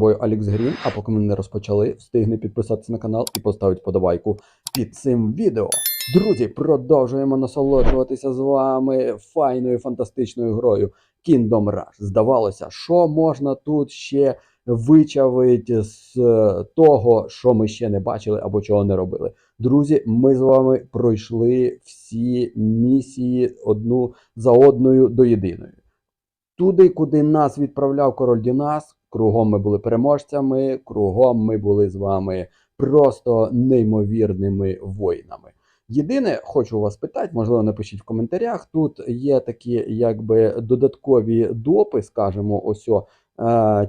тобою Алекс Грін. А поки ми не розпочали, встигни підписатися на канал і поставити подобайку під цим відео. Друзі, продовжуємо насолоджуватися з вами файною фантастичною грою Kingdom Rush. Здавалося, що можна тут ще вичавити з е, того, що ми ще не бачили або чого не робили. Друзі, ми з вами пройшли всі місії одну за одною до єдиної. Туди, куди нас відправляв король Дінас, кругом ми були переможцями, кругом ми були з вами просто неймовірними воїнами. Єдине, хочу вас питати, можливо, напишіть в коментарях. Тут є такі, якби додаткові допи, скажімо, ось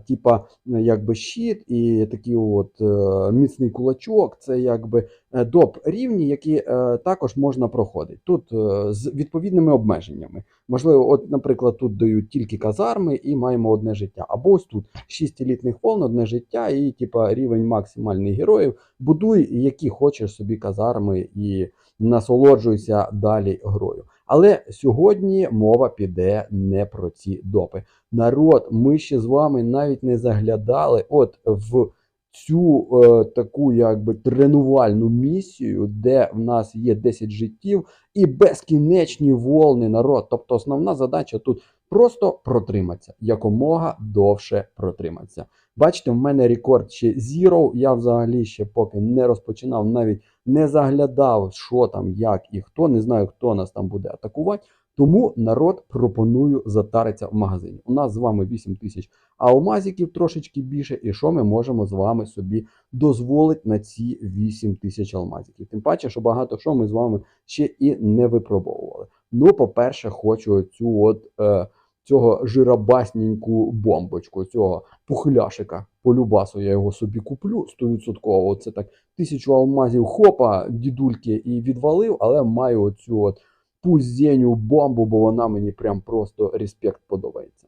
типа, якби щит і такий от е, міцний кулачок. Це якби е, доп рівні, які е, також можна проходити. Тут з відповідними обмеженнями. Можливо, от, наприклад, тут дають тільки казарми і маємо одне життя. Або ось тут 6 елітних волн, одне життя, і типа рівень максимальних героїв. Будуй, які хочеш собі казарми, і насолоджуйся далі грою. Але сьогодні мова піде не про ці допи. Народ, ми ще з вами навіть не заглядали от в цю е, таку якби тренувальну місію, де в нас є 10 життів і безкінечні волни народ. Тобто основна задача тут просто протриматися, якомога довше протриматися. Бачите, в мене рекорд ще Zero, Я взагалі ще поки не розпочинав, навіть не заглядав, що там, як і хто. Не знаю, хто нас там буде атакувати. Тому народ пропоную затаритися в магазині. У нас з вами 8 тисяч алмазиків трошечки більше, і що ми можемо з вами собі дозволити на ці 8 тисяч алмазиків. Тим паче, що багато що ми з вами ще і не випробовували. Ну, по-перше, хочу цю от е, цього жиробасненьку бомбочку, цього пухляшика. По любасу я його собі куплю 100%. Це так тисячу алмазів хопа, дідульки, і відвалив, але маю оцю от пузеню бомбу, бо вона мені прям просто респект подобається.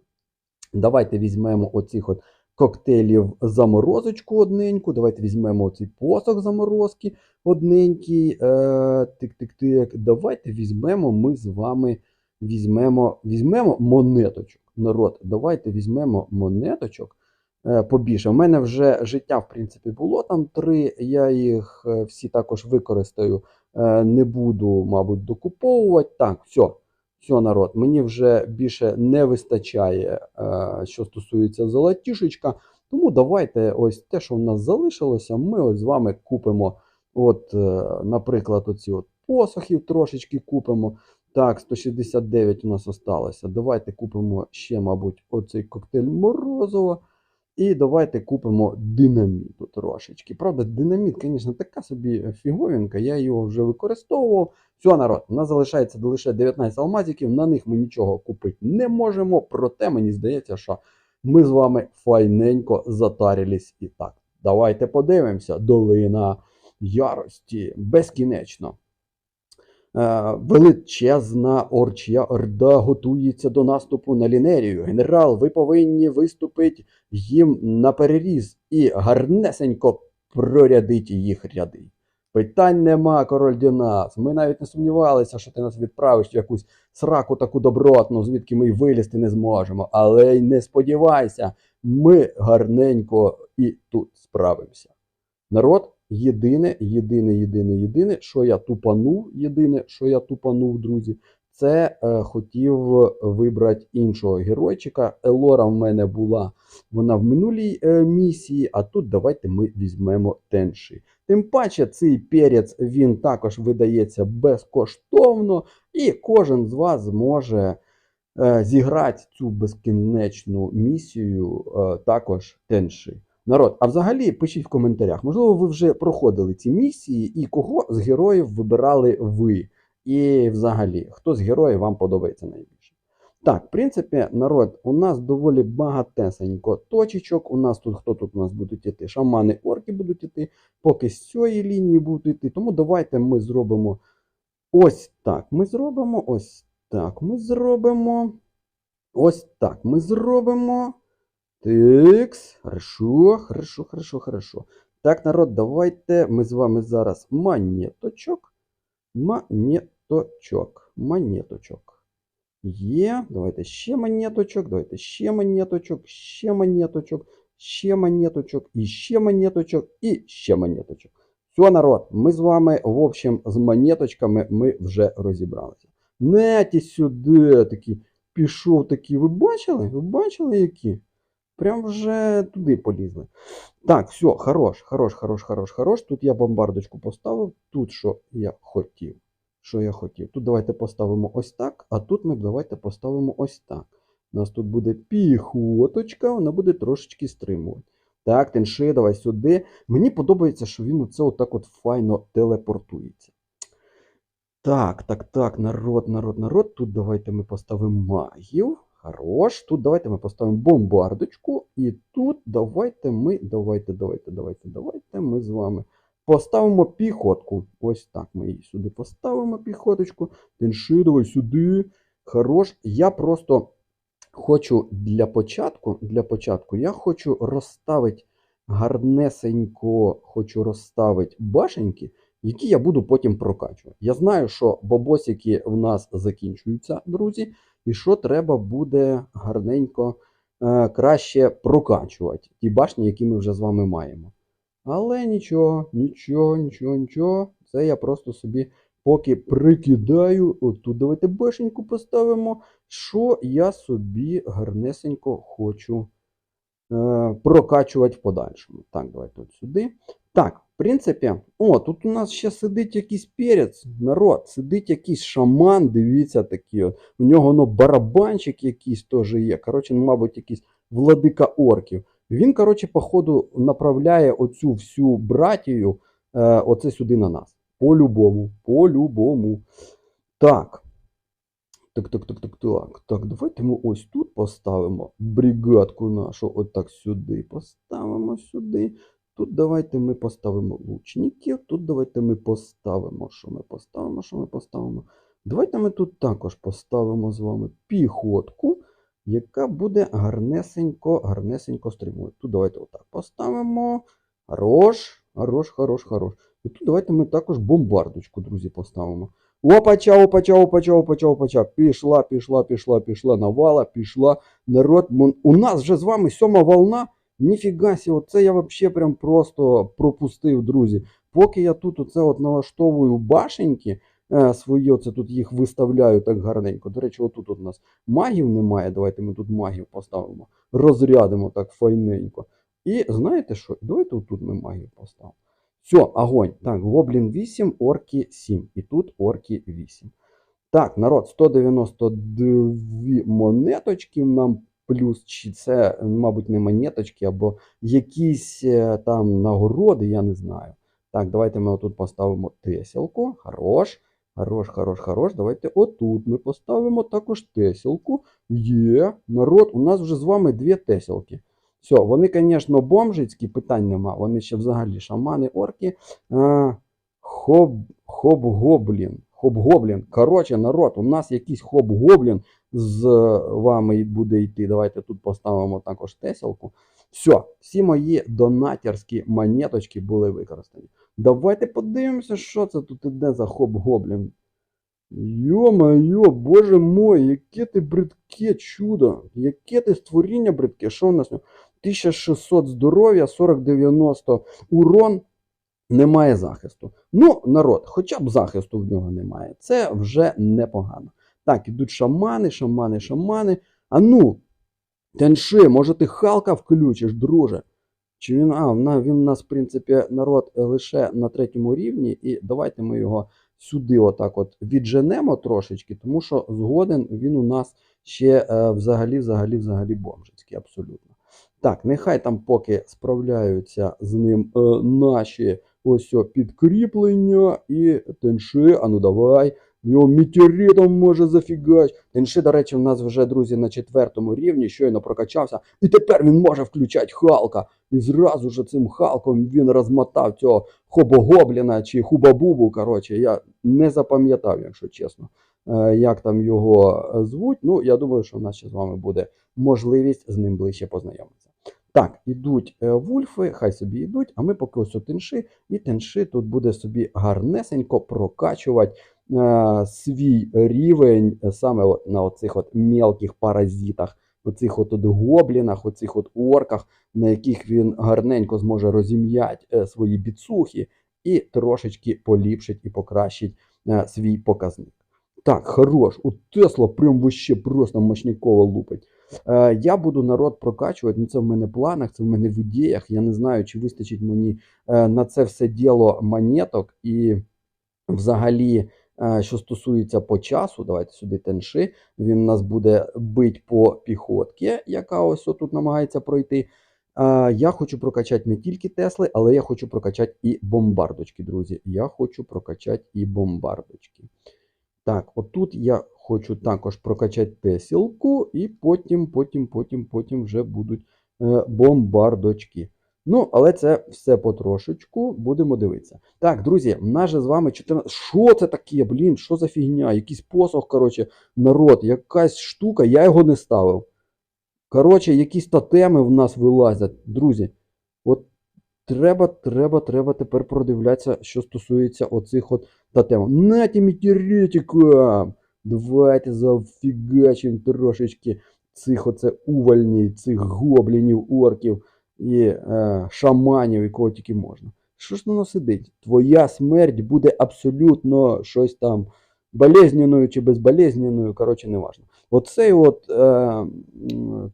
Давайте візьмемо оцих от коктейлів заморозочку одненьку. Давайте візьмемо оцей посох заморозки одненький. Е, Тик-тик-тик. Давайте візьмемо ми з вами візьмемо, візьмемо монеточок. Народ, давайте візьмемо монеточок. е, Побільше. У мене вже життя, в принципі, було там три. Я їх е, всі також використаю. Е, Не буду, мабуть, докуповувати. Так, все. Все, народ, мені вже більше не вистачає, що стосується золотішечка. Тому давайте ось те, що в нас залишилося, ми ось з вами купимо. От, наприклад, оці от посохів трошечки купимо. Так, 169 у нас осталося. Давайте купимо ще, мабуть, оцей коктейль Морозова. І давайте купимо динаміту трошечки. Правда, динаміт, звісно, така собі фіговінка, я його вже використовував. Все, народ, у нас залишається лише 19 алмазиків, на них ми нічого купити не можемо. Проте мені здається, що ми з вами файненько затарились і так. Давайте подивимося. Долина ярості безкінечно. Е, Величезна орчя орда готується до наступу на лінерію. Генерал, ви повинні виступити їм на переріз і гарнесенько прорядити їх ряди. Питань нема, король Дінас. Ми навіть не сумнівалися, що ти нас відправиш в якусь сраку таку добротну, звідки ми й вилізти не зможемо. Але й не сподівайся, ми гарненько і тут справимося. Народ, єдине, єдине, єдине, єдине, що я тупанув, єдине, що я тупанув, друзі, це е, хотів вибрати іншого геройчика. Елора в мене була вона в минулій е, місії, а тут давайте ми візьмемо Тенші. Тим паче, цей перець він також видається безкоштовно, і кожен з вас зможе е, зіграти цю безкінечну місію е, також Тенші. Народ, а взагалі пишіть в коментарях. Можливо, ви вже проходили ці місії, і кого з героїв вибирали ви? І взагалі, хто з героїв вам подобається найбільше? Так, в принципі, народ, у нас доволі багатесенько точечок. У нас тут хто тут у нас будуть іти? Шамани, орки будуть іти, поки з цієї лінії будуть іти. Тому давайте ми зробимо ось так. Ми зробимо ось так. Ми зробимо. Ось так. Ми зробимо. Тикс. Хорошо, хорошо, хорошо, хорошо. Так, народ, давайте ми з вами зараз монеточок. Монеточок. Монеточок. Є. Давайте ще монеточок. Давайте ще монеточок, ще монеточок, ще монеточок, і ще монеточок, і ще монеточок. Все, народ, ми з вами, в общем, з монеточками ми вже розібралися. Неті сюди такі, пішов такі. Ви бачили? Ви бачили які? Прям вже туди полізли. Так, все, хорош, хорош, хорош, хорош, хорош. Тут я бомбардочку поставив. Тут що я хотів. Що я хотів. Тут давайте поставимо ось так, а тут ми давайте поставимо ось так. У нас тут буде піхоточка, вона буде трошечки стримувати. Так, тенши, давай сюди. Мені подобається, що він оце отак от файно телепортується. Так, так, так, народ, народ, народ. Тут давайте ми поставимо магів. Хорош. Тут давайте ми поставимо бомбардочку. І тут давайте ми, давайте, давайте, давайте, давайте ми з вами поставимо піхотку. Ось так ми її сюди поставимо, піхоточку. Тенши, давай сюди. Хорош. Я просто хочу для початку, для початку, я хочу розставити гарнесенько, хочу розставити башеньки, які я буду потім прокачувати. Я знаю, що бабосики в нас закінчуються, друзі, і що треба буде гарненько е, краще прокачувати ті башні, які ми вже з вами маємо. Але нічого, нічого, нічого, нічого. Це я просто собі поки прикидаю. От тут давайте башеньку поставимо. Що я собі гарнесенько хочу е, прокачувати в подальшому. Так, давайте от сюди. Так, принципі, о, тут у нас ще сидить якийсь перець, народ, сидить якийсь шаман, дивіться такий. от. У нього ну, барабанчик якийсь теж є. Коротше, ну, мабуть, якийсь владика орків. Він, коротше, походу, направляє оцю всю братію е, оце сюди на нас. По-любому, по-любому. Так. Так, так, так, так, так. Так, давайте ми ось тут поставимо бригадку нашу, отак сюди поставимо сюди. Тут давайте ми поставимо лучників. Тут давайте ми поставимо, що ми поставимо, що ми поставимо. Давайте ми тут також поставимо з вами піхотку, яка буде гарнесенько, гарнесенько стримувати. Тут давайте отак поставимо. Хорош, хорош, хорош, хорош. І тут давайте ми також бомбардочку, друзі, поставимо. Опача, опача, опача, опача, опача. Пішла, пішла, пішла, пішла навала, пішла. Народ. У нас вже з вами сьома волна. Ніфіга сі, оце я взагалі прям просто пропустив, друзі. Поки я тут оце от налаштовую башеньки е, свої, оце тут їх виставляю так гарненько. До речі, отут у нас магів немає. Давайте ми тут магів поставимо. Розрядимо так файненько. І знаєте що? Давайте отут ми магів поставимо. Все, огонь. Так, гоблін 8, орки 7. І тут орки 8. Так, народ, 192 монеточки нам плюс, чи це, мабуть, не монеточки, або якісь е, там нагороди, я не знаю. Так, давайте ми отут поставимо теселку. Хорош. Хорош, хорош, хорош. Давайте отут ми поставимо також теселку. Є. Народ, у нас вже з вами дві теселки. Все, вони, звісно, бомжицькі, питань нема. Вони ще взагалі шамани, орки. А, хоб, хоб-гоблін. Хоб-гоблін. Коротше, народ, у нас якийсь хоб-гоблін з вами буде йти. Давайте тут поставимо також теселку. Все, всі мої донатерські монеточки були використані. Давайте подивимося, що це тут іде за хоб-гоблін. Йо-моє, боже мой, яке ти бридке чудо, яке ти створіння бридке, що в нас? 1600 здоров'я, 40-90 урон, немає захисту. Ну, народ, хоча б захисту в нього немає. Це вже непогано. Так, ідуть шамани, шамани, шамани. А ну, Тенши, може ти Халка включиш, друже? Чи він, а, він у нас, в принципі, народ лише на третьому рівні, і давайте ми його сюди отак от відженемо трошечки, тому що згоден він у нас ще е, взагалі, взагалі, взагалі бомжицький, абсолютно. Так, нехай там поки справляються з ним е, наші ось підкріплення і тенши, а ну давай. Його метеоритом може зафігач. Тенши, до речі, в нас вже, друзі, на четвертому рівні щойно прокачався. І тепер він може включати Халка. І зразу ж цим Халком він розмотав цього хобогобліна чи хубабубу. Коротше, я не запам'ятав, якщо чесно, е, як там його звуть. Ну, я думаю, що в нас ще з вами буде можливість з ним ближче познайомитися. Так, ідуть е, вульфи, хай собі йдуть, а ми поки ось у тенши, і тенши тут буде собі гарнесенько прокачувати е, свій рівень е, саме от на оцих от мелких паразитах. оцих от, от гоблінах, оцих от орках, на яких він гарненько зможе розім'яти е, свої біцухи і трошечки поліпшить і покращить е, свій показник. Так, хорош. У Тесла прям вообще просто мощніково лупить. Е, я буду народ прокачувати. Ну це в мене в планах, це в мене в ідеях. Я не знаю, чи вистачить мені е, на це все діло монеток. І взагалі, е, що стосується по часу, давайте сюди тенши. Він нас буде бить по піхотці, яка ось тут намагається пройти. Я хочу прокачати не тільки Тесли, але я хочу прокачати і бомбардочки, друзі. Я хочу прокачати і бомбардочки. Так, отут я хочу також прокачати Тесілку, і потім, потім, потім, потім вже будуть е, бомбардочки. Ну, але це все потрошечку будемо дивитися. Так, друзі, в нас же з вами 14. Що це таке, блін? Що за фігня? Якийсь посох, коротше, народ, якась штука, я його не ставив. Коротше, якісь тотеми в нас вилазять, друзі. От треба, треба, треба тепер продивлятися, що стосується оцих от тотемів. Нате метеоретикам! Давайте зафігачимо трошечки цих оце увольнів, цих гоблінів, орків і е, шаманів, і кого тільки можна. Що ж воно сидить? Твоя смерть буде абсолютно щось там болезненною чи безболезненною, коротше, неважно. Оцей от е,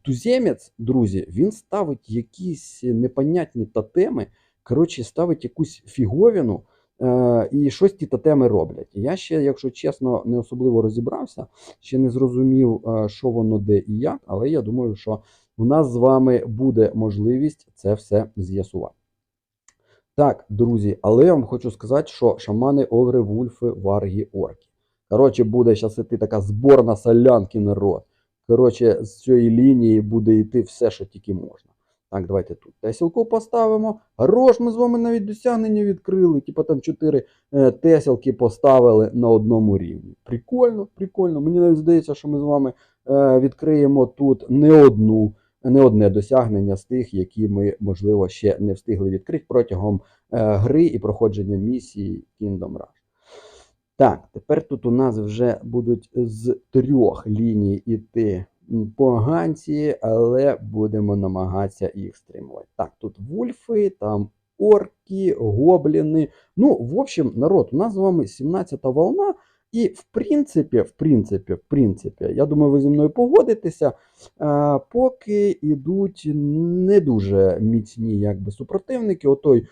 туземець, друзі, він ставить якісь непонятні тотеми, коротше, ставить якусь фіговіну. Е, і щось ті тотеми роблять. Я ще, якщо чесно, не особливо розібрався, ще не зрозумів, е, що воно де і як, але я думаю, що у нас з вами буде можливість це все з'ясувати. Так, друзі, але я вам хочу сказати, що шамани, огри, вульфи, варги, орки. Коротше, буде зараз іти така зборна солянки народ. Коротше, з цієї лінії буде йти все, що тільки можна. Так, давайте тут тесілку поставимо. Хорош, ми з вами навіть досягнення відкрили. Типа там 4 е, тесілки поставили на одному рівні. Прикольно, прикольно. Мені навіть здається, що ми з вами е, відкриємо тут не одну, не одне досягнення з тих, які ми, можливо, ще не встигли відкрити протягом е, гри і проходження місії Kingdom Rush. Так, тепер тут у нас вже будуть з трьох ліній іти поганці, але будемо намагатися їх стримувати. Так, тут вульфи, там орки, гобліни. Ну, в общем, народ, у нас з вами 17-та волна. І в принципі, в принципі, в принципі, я думаю, ви зі мною погодитеся, е, поки йдуть не дуже міцні якби, супротивники. Отой е,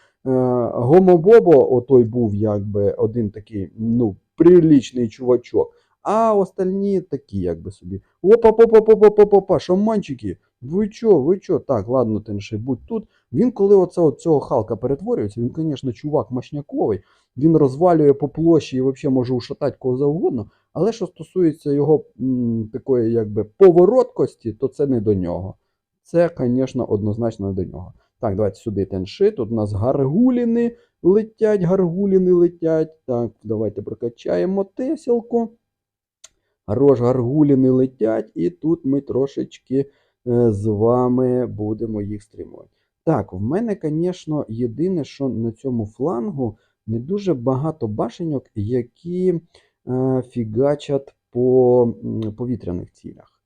Гомобобо, отой був якби один такий, ну, прилічний чувачок. А остальні такі, якби собі. опа опа опа опа опа опа шаманчики. Ви чо, ви чо? Так, ладно, Тенши, будь тут. Він, коли оце, от цього Халка перетворюється, він, звісно, чувак мощняковий, він розвалює по площі і взагалі може ушатати кого завгодно. Але що стосується його м, такої якби повороткості, то це не до нього. Це, звісно, однозначно не до нього. Так, давайте сюди тенши. Тут у нас гаргуліни летять, гаргуліни летять. Так, давайте прокачаємо тесілку. Хорош, гаргуліни летять, і тут ми трошечки е, з вами будемо їх стримувати. Так, в мене, звісно, єдине, що на цьому флангу не дуже багато башеньок, які е, фігачать по повітряних цілях.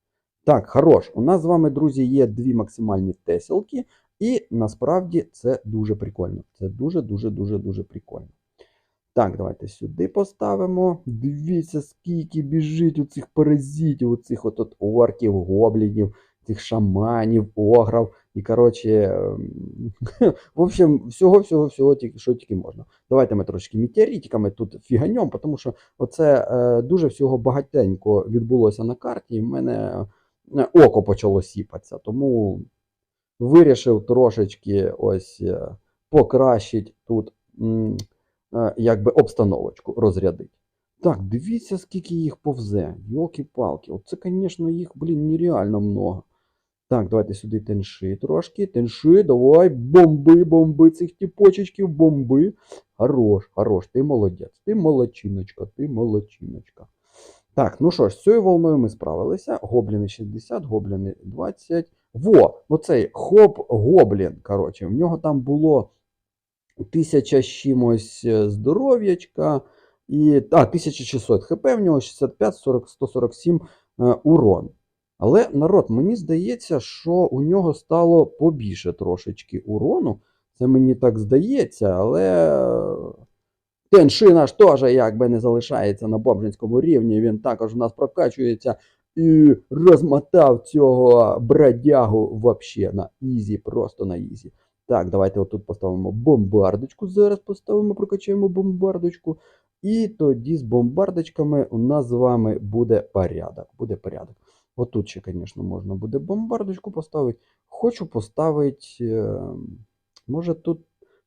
Так, хорош. У нас з вами, друзі, є дві максимальні теселки, і насправді це дуже прикольно. Це дуже-дуже дуже дуже прикольно. Так, давайте сюди поставимо. Дивіться, скільки біжить у цих паразитів, у цих от, от орків, гоблінів, цих шаманів, ограв. І, коротше, ем, в общем, всього-всього-всього, що тільки можна. Давайте ми трошки метеоритиками тут фіганьом, тому що оце е, дуже всього багатенько відбулося на карті, і в мене е, око почало сіпатися. Тому вирішив трошечки ось е, покращити тут якби обстановочку розрядити. Так, дивіться, скільки їх повзе. Йолки-палки. Оце, звісно, їх, блін, нереально много. Так, давайте сюди тенши трошки. Тенши, давай, бомби, бомби цих тіпочечків, бомби. Хорош, хорош, ти молодець, ти молодчиночка, ти молодчиночка. Так, ну що ж, з цією волною ми справилися. Гобліни 60, гобліни 20. Во, оцей хоп-гоблін. Коротше, в нього там було тисяча з чимось е, здоров'ячка. І, а, 1600 хп, в нього 65, 40, 147 е, урон. Але народ, мені здається, що у нього стало побільше трошечки урону. Це мені так здається, але Теншина ж теж якби не залишається на бомжинському рівні. Він також у нас прокачується і розмотав цього бродягу вообще на ізі, просто на ізі. Так, давайте отут поставимо бомбардочку. Зараз поставимо, прокачаємо бомбардочку. І тоді з бомбардочками у нас з вами буде порядок. Буде порядок. Отут ще, звісно, можна буде бомбардочку поставити. Хочу поставити. е, Може, тут.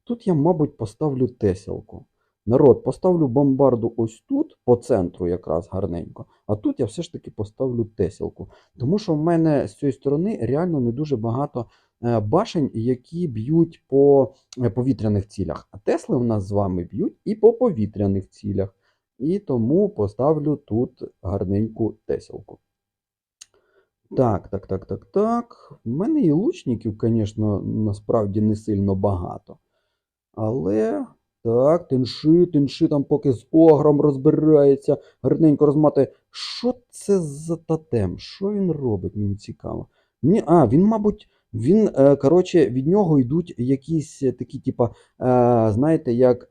Тут я, мабуть, поставлю теселку. Народ, поставлю бомбарду ось тут, по центру якраз гарненько. А тут я все ж таки поставлю теселку. Тому що в мене з цієї сторони реально не дуже багато башень, які б'ють по е, повітряних цілях. А Тесли в нас з вами б'ють і по повітряних цілях. І тому поставлю тут гарненьку теселку. Так, так, так, так, так. У мене і лучників, звісно, насправді не сильно багато. Але. Так, тинши, тинши там поки з огром розбирається, гарненько розматує. Що це за тотем? Що він робить? Мені цікаво. Ні, а, він, мабуть, він, е, коротше, від нього йдуть якісь такі, типа, е, знаєте, як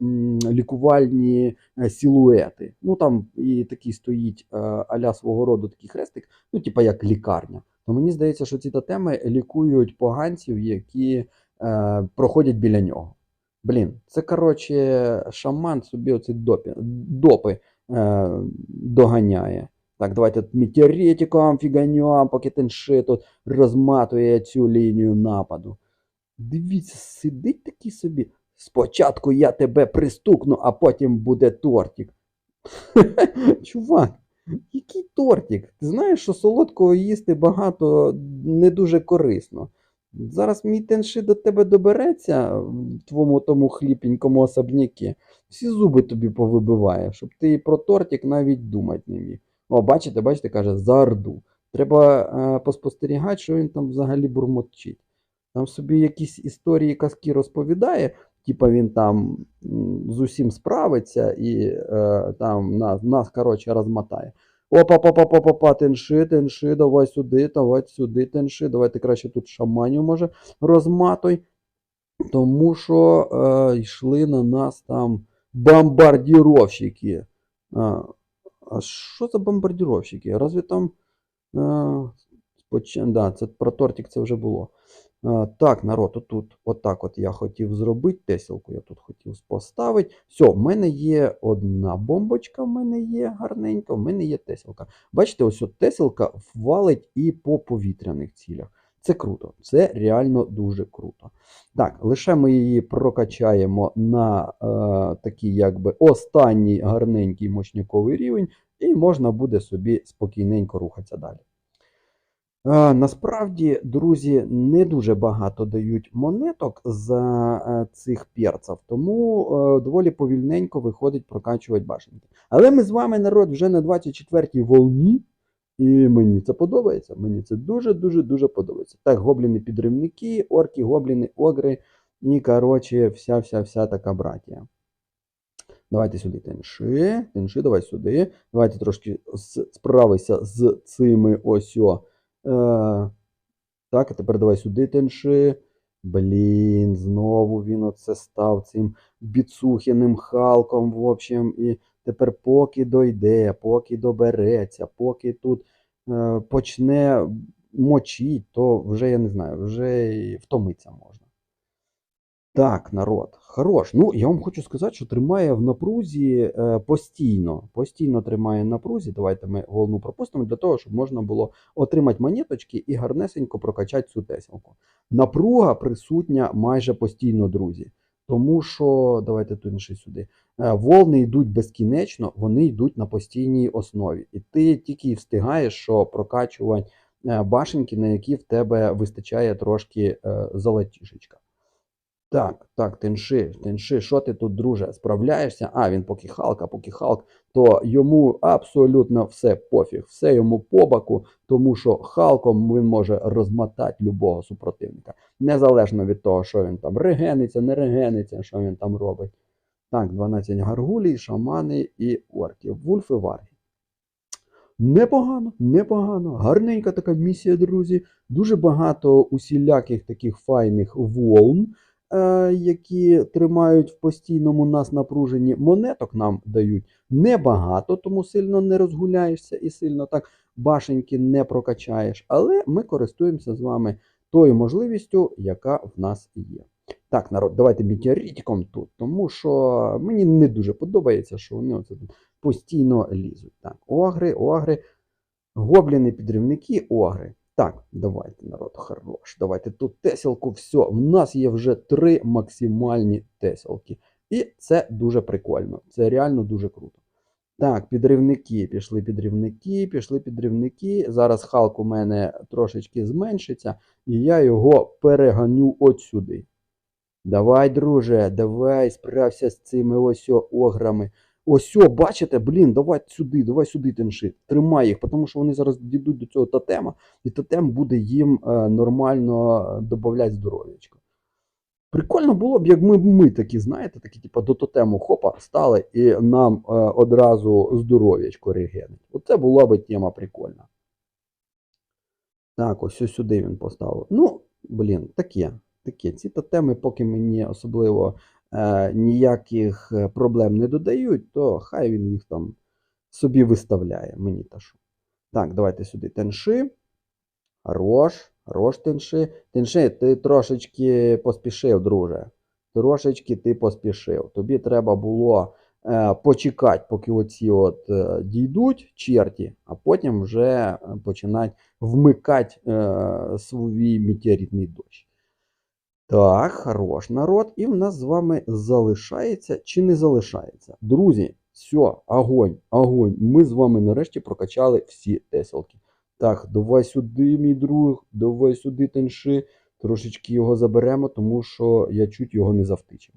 лікувальні е, силуети. Ну там і такий стоїть аля свого роду такий хрестик, ну, типа як лікарня. То мені здається, що ці тотеми лікують поганців, які проходять біля нього. Блін, це коротше, шаман собі оці допи, допи доганяє. Так, давайте тут метеоритиком фіганем, поки тенши тут розматує цю лінію нападу. Дивіться, сидить такий собі. Спочатку я тебе пристукну, а потім буде тортик. Чувак, який тортик? Ти знаєш, що солодкого їсти багато не дуже корисно. Зараз мій тенши до тебе добереться в твоєму тому хліпенькому особняки. Всі зуби тобі повибиває, щоб ти про тортик навіть думати не міг. О, бачите, бачите, каже, за орду. Треба е, поспостерігати, що він там взагалі бурмотчить. Там собі якісь історії казки розповідає, типа він там з усім справиться і е, там нас, нас коротше, розмотає. опа па па па па па тенши, тенши, давай сюди, давай сюди, тенши. Давайте краще тут шаманів, може, розматуй. Тому що е, йшли на нас там бомбардіровщики. А, а що за бомбардіровщики? Разве там. Е, да, це про тортик це вже було. Е, так, народ, отут, отак от я хотів зробити теселку, я тут хотів поставити. Все, в мене є одна бомбочка, в мене є гарненька, в мене є теселка. Бачите, ось от теселка валить і по повітряних цілях. Це круто, це реально дуже круто. Так, лише ми її прокачаємо на е, такий якби останній гарненький мощняковий рівень, і можна буде собі спокійненько рухатися далі. Е, насправді, друзі, не дуже багато дають монеток за е, цих перців, тому е, доволі повільненько виходить прокачувати башенки. Але ми з вами, народ, вже на 24-й волні, і мені це подобається. Мені це дуже-дуже дуже подобається. Так, гобліни підривники, орки, гобліни, огри і, коротше, вся-вся-вся така братія. Давайте сюди тенши, тенши, давай сюди. Давайте трошки справися з цими ось. Е, так, а тепер давай сюди тенши. Блін, знову він оце став цим біцухіним Халком, в общем, і тепер поки дойде, поки добереться, поки тут е, почне мочить, то вже я не знаю, вже і втомиться можна. Так, народ, хорош. Ну, я вам хочу сказати, що тримає в напрузі е, постійно. Постійно тримає в напрузі. Давайте ми головну пропустимо для того, щоб можна було отримати монеточки і гарнесенько прокачати цю теселку. Напруга присутня майже постійно, друзі. Тому що, давайте тут ще сюди. Е, волни йдуть безкінечно, вони йдуть на постійній основі. І ти тільки встигаєш, що прокачувати е, башенки, на які в тебе вистачає трошки е, золотішечка. Так, так, тенши, тенши, що ти тут, друже, справляєшся? А, він поки Халк, а поки Халк, то йому абсолютно все пофіг, все йому по боку, тому що Халком він може розмотати любого супротивника. Незалежно від того, що він там регениться, не регениться, що він там робить. Так, 12 гаргулій, шамани і орки. Вульфи варги. Непогано, непогано. Гарненька така місія, друзі. Дуже багато усіляких таких файних волн, е, які тримають в постійному нас напруженні. Монеток нам дають небагато, тому сильно не розгуляєшся і сильно так башеньки не прокачаєш. Але ми користуємося з вами тою можливістю, яка в нас є. Так, народ, давайте метеоритиком тут, тому що мені не дуже подобається, що вони оце тут постійно лізуть. Так, огри, огри, гобліни, підривники, огри. Так, давайте, народ, хорош. Давайте тут теселку, все. В нас є вже три максимальні теселки. І це дуже прикольно. Це реально дуже круто. Так, підривники, пішли підривники, пішли підривники. Зараз Халк у мене трошечки зменшиться, і я його переганю от сюди. Давай, друже, давай, справся з цими ось ограми. Ось, бачите, блін, давай сюди, давай сюди тенши. Тримай їх, тому що вони зараз дійдуть до цього тотема, і тотем буде їм е, нормально додати здоров'ячко. Прикольно було б, як ми, ми такі, знаєте, такі, типу, до тотему хопа стали і нам е, одразу здоров'ячко регенить. Оце була би тема прикольна. Так, ось сюди він поставив. Ну, блін, таке. Таке. Ці тотеми, поки мені особливо е, ніяких е, проблем не додають, то хай він їх там собі виставляє. Мені та що. Так, давайте сюди тенши. Хорош, хорош тенши. Тенши, ти трошечки поспішив, друже. Трошечки ти поспішив. Тобі треба було е, почекати, поки оці от е, дійдуть черті, а потім вже е, починати вмикати е, свій метеоритний дощ. Так, хорош народ. І в нас з вами залишається чи не залишається? Друзі, все, огонь, огонь. Ми з вами нарешті прокачали всі теселки. Так, давай сюди, мій друг, давай сюди тенши. Трошечки його заберемо, тому що я чуть його не завтичив.